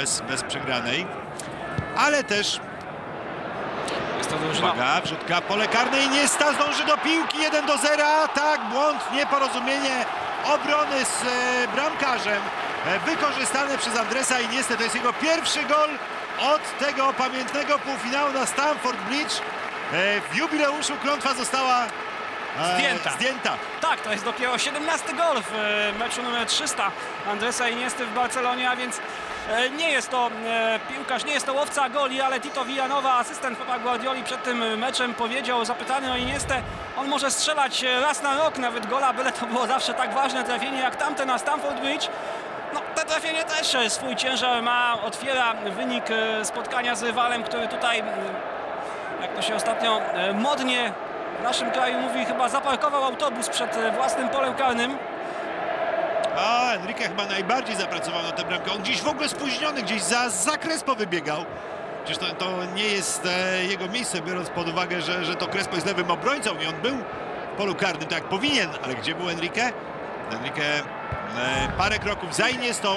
bez, bez przegranej. Ale też, Jest to drużyna uwaga, wrzutka, pole karne i Niesta zdąży do piłki 1 do 0. Tak, błąd, nieporozumienie obrony z e, bramkarzem. E, wykorzystane przez Andresa i Niestę. To jest jego pierwszy gol od tego pamiętnego półfinału na Stamford Bridge. E, w jubileuszu klątwa została e, Zdjęta. zdjęta. Tak, to jest dopiero 17 gol w e, meczu numer 300 Andresa Iniesty w Barcelonie, a więc nie jest to e, piłkarz, nie jest to łowca goli, ale Tito Villanowa, asystent Pepa Guardioli przed tym meczem powiedział, zapytany o Iniestę, on może strzelać e, raz na rok nawet gola, byle to było zawsze tak ważne trafienie jak tamte na Stamford Bridge. No, to trafienie też e, swój ciężar ma, otwiera wynik e, spotkania z rywalem, który tutaj, jak to się ostatnio e, modnie w naszym kraju mówi, chyba zaparkował autobus przed e, własnym polem karnym. A, Enrique chyba najbardziej zapracował na tę bramkę. On gdzieś w ogóle spóźniony, gdzieś za zakres powybiegał. Przecież to, to nie jest e, jego miejsce, biorąc pod uwagę, że, że to Crespo jest lewym obrońcą i on był w polu karnym tak jak powinien. Ale gdzie był Enrique? Enrique e, parę kroków za Iniestą.